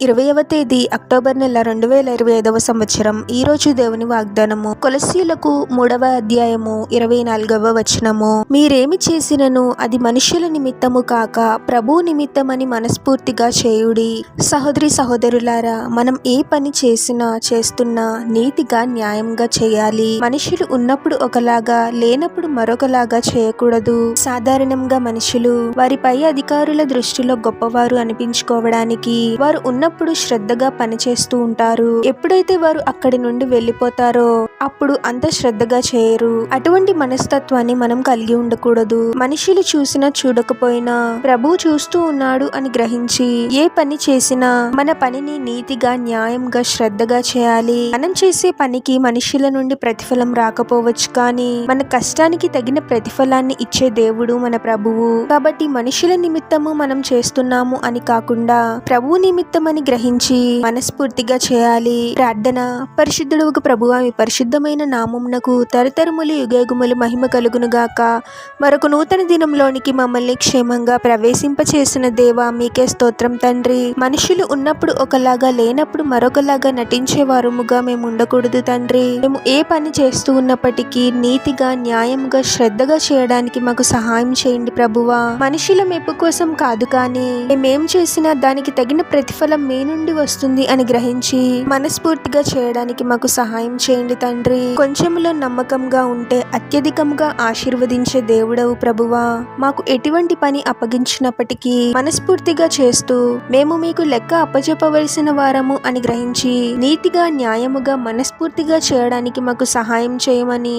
ఇరవైవ తేదీ అక్టోబర్ నెల రెండు వేల ఇరవై ఐదవ సంవత్సరం. ఈ రోజు దేవుని వాగ్దానము. కొలసీలకు మూడవ అధ్యాయము ఇరవై నాలుగవ వచనము. మీరేమి చేసినను అది మనుషుల నిమిత్తము కాక ప్రభు నిమిత్తమని మనస్ఫూర్తిగా చేయుడి. సహోదరి సహోదరులారా మనం ఏ పని చేసినా చేస్తున్నా నీతిగా న్యాయంగా చేయాలి. మనుషులు ఉన్నప్పుడు ఒకలాగా లేనప్పుడు మరొకలాగా చేయకూడదు. సాధారణంగా మనుషులు వారి పై అధికారుల దృష్టిలో గొప్పవారు అనిపించుకోవడానికి వారు ఉన్న ఉన్నప్పుడు శ్రద్ధగా పనిచేస్తూ ఉంటారు. ఎప్పుడైతే వారు అక్కడి నుండి వెళ్ళిపోతారో అప్పుడు అంత శ్రద్ధగా చేయరు. అటువంటి మనస్తత్వాన్ని మనం కలిగి ఉండకూడదు. మనుషులు చూసినా చూడకపోయినా ప్రభు చూస్తూ ఉన్నాడు అని గ్రహించి ఏ పని చేసినా మన పనిని నీతిగా న్యాయంగా శ్రద్ధగా చేయాలి. మనం చేసే పనికి మనుషుల నుండి ప్రతిఫలం రాకపోవచ్చు కానీ మన కష్టానికి తగిన ప్రతిఫలాన్ని ఇచ్చే దేవుడు మన ప్రభువు. కాబట్టి మనుషుల నిమిత్తము మనం చేస్తున్నాము అని కాకుండా ప్రభు నిమిత్తమని గ్రహించి మనస్ఫూర్తిగా చేయాలి. ప్రార్థన. పరిశుద్ధుడు ఒక ప్రభువా మీ పరిశుద్ధమైన నామమునకు తరతరములు యుగయుగములు మహిమ కలుగును గాక. మరొక నూతన దినంలోనికి మమ్మల్ని క్షేమంగా ప్రవేశింపచేసిన దేవా మీకే స్తోత్రం తండ్రి. మనుషులు ఉన్నప్పుడు ఒకలాగా లేనప్పుడు మరొకలాగా నటించే వారముగా మేము ఉండకూడదు తండ్రి. మేము ఏ పని చేస్తూ ఉన్నప్పటికీ నీతిగా న్యాయంగా శ్రద్ధగా చేయడానికి మాకు సహాయం చేయండి ప్రభువా. మనుషుల మెప్పు కోసం కాదు కానీ మేమేం చేసినా దానికి తగిన ప్రతిఫలం మీ నుండి వస్తుంది అని గ్రహించి మనస్ఫూర్తిగా చేయడానికి మాకు సహాయం చేయండి తండ్రి. కొంచెంలో నమ్మకంగా ఉంటే అత్యధికంగా ఆశీర్వదించే దేవుడవు ప్రభువా. మాకు ఎటువంటి పని అప్పగించినప్పటికీ మనస్ఫూర్తిగా చేస్తూ మేము మీకు లెక్క అప్పచెప్పవలసిన వారము అని గ్రహించి నీతిగా న్యాయముగా మనస్ఫూర్తిగా చేయడానికి మాకు సహాయం చేయమని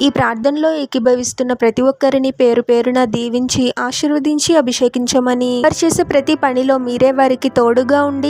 ఈ ప్రార్థనలో ఏకీభవిస్తున్న ప్రతి ఒక్కరిని పేరు పేరున దీవించి ఆశీర్వదించి అభిషేకించమని వారు చేసే ప్రతి పనిలో మీరే వారికి తోడుగా ఉండి